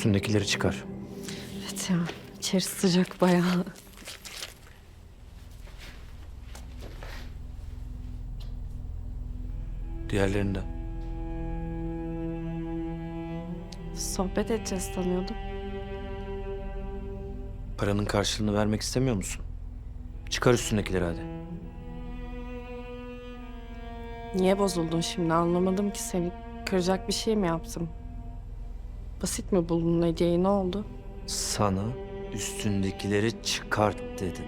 Üstündekileri çıkar. Evet ya. İçerisi sıcak bayağı. Diğerlerini de. Sohbet edeceğiz sanıyordum. Paranın karşılığını vermek istemiyor musun? Çıkar üstündekileri hadi. Niye bozuldun şimdi anlamadım ki seni. Kıracak bir şey mi yaptım? Basit mi buldun hediyeyi ne oldu? Sana üstündekileri çıkart dedim.